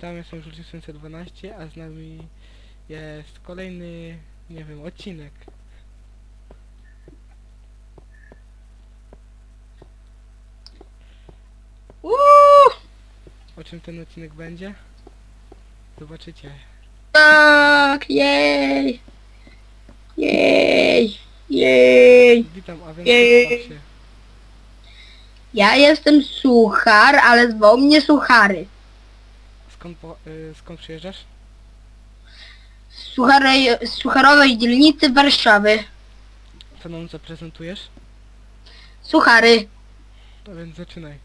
witam, jestem Żółci 712, a z nami jest kolejny, nie wiem, odcinek. Uuu, O czym ten odcinek będzie? Zobaczycie. tak, jej. Jej, jej. Witam, a więc Jej. przedstaw się. Ja jestem suchar, ale zwoł mnie suchary. Skąd, po, y, skąd przyjeżdżasz? Z, sucharej, z sucharowej dzielnicy Warszawy. Co nam zaprezentujesz? Suchary. To więc zaczynaj.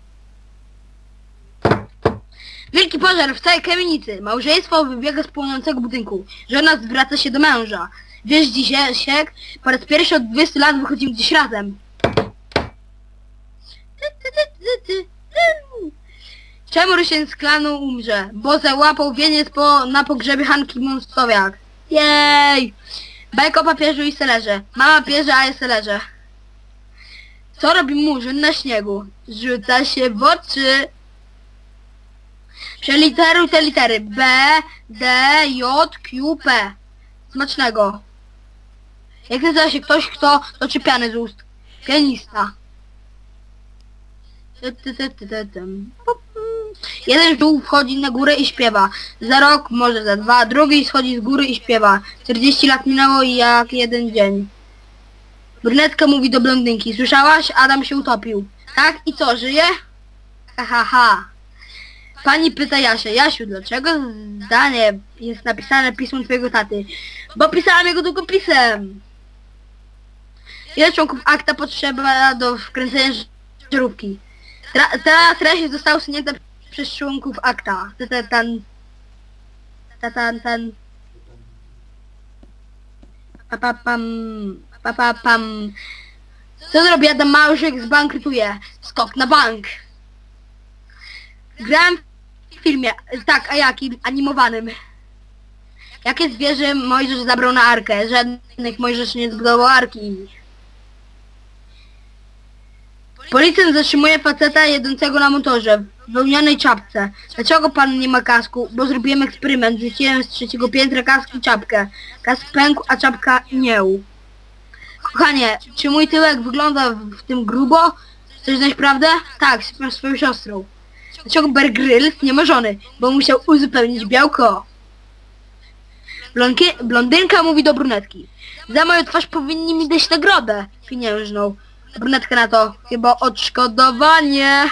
Wielki pożar w całej kamienicy. Małżeństwo wybiega z płonącego budynku. Żona zwraca się do męża. Wiesz, dzisiek, po raz pierwszy od 20 lat wychodzimy gdzieś razem. Ty, ty, ty, ty, ty, ty. Czemu Rysien z klanu umrze? Bo załapał wieniec po, na pogrzebie Hanki Monstowiak. Jej! Bajko papieżu i selerze. Mama pierze, a ja selerze. Co robi murzyn na śniegu? Rzuca się w oczy. Przeliteruj te litery B, D, J, Q, P. Smacznego. Jak nazywa się ktoś, kto toczy piany z ust? Pianista. Jeden żółw wchodzi na górę i śpiewa. Za rok, może za dwa. Drugi schodzi z góry i śpiewa. 40 lat minęło i jak jeden dzień. Brunetka mówi do blondynki. Słyszałaś? Adam się utopił. Tak? I co, żyje? Ha, ha, ha. Pani pyta Jasię, Jasiu, dlaczego zdanie jest napisane pismem twojego taty? Bo pisałam jego długopisem. Ile członków akta potrzeba do wkręcenia ż- żarówki? Tra- ta treść została usunięta przez członków akta. Ta- ta- Tan... ta- Tan... Tan... Pa, pa, pam... Pa, pa, pam... Co zrobi Adam Małżek? Zbankrutuje. Skok na bank. Grałem w filmie, tak, a jakim? Animowanym. Jakie zwierzę Mojżesz zabrał na arkę? Żadnych Mojżesz nie zbudował arki. Policjant zatrzymuje faceta jedącego na motorze w wełnianej czapce. Dlaczego pan nie ma kasku? Bo zrobiłem eksperyment. Rzuciłem z trzeciego piętra kask i czapkę. Kask pękł, a czapka nie. Kochanie, czy mój tyłek wygląda w, tym grubo? Chcesz znać prawdę? Tak, sypiam swoją siostrą. Dlaczego Bear nie ma żony? Bo musiał uzupełnić białko. Blonkie, blondynka mówi do brunetki. Za moją twarz powinni mi dać nagrodę pieniężną. Brunetka na to. Chyba odszkodowanie.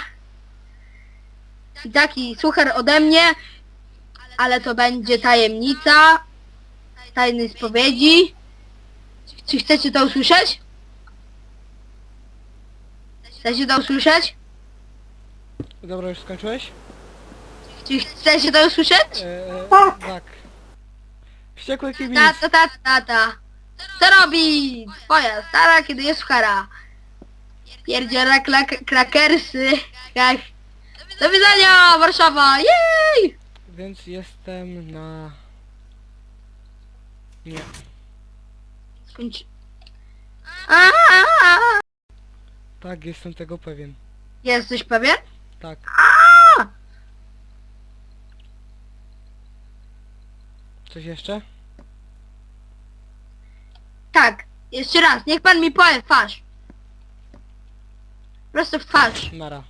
I taki suchar ode mnie, ale to będzie tajemnica tajnej spowiedzi. Czy chcecie to usłyszeć? Chcecie to usłyszeć? Dobra, już skończyłeś? Czy chcecie to usłyszeć? Eee, tak. Wściekły kibic. Tata, tata, tata. Co robi twoja stara, kiedy jest suchara? Pierdziela klak- krakersy. Jak... Do widzenia, Warszawa! Jej! Więc jestem na... Nie. Skończy... Aaaa! Tak, jestem tego pewien. Jesteś pewien? Tak. Coś jeszcze? Tak. Jeszcze raz, niech pan mi powie twarz. Prosto w twarz. Nara.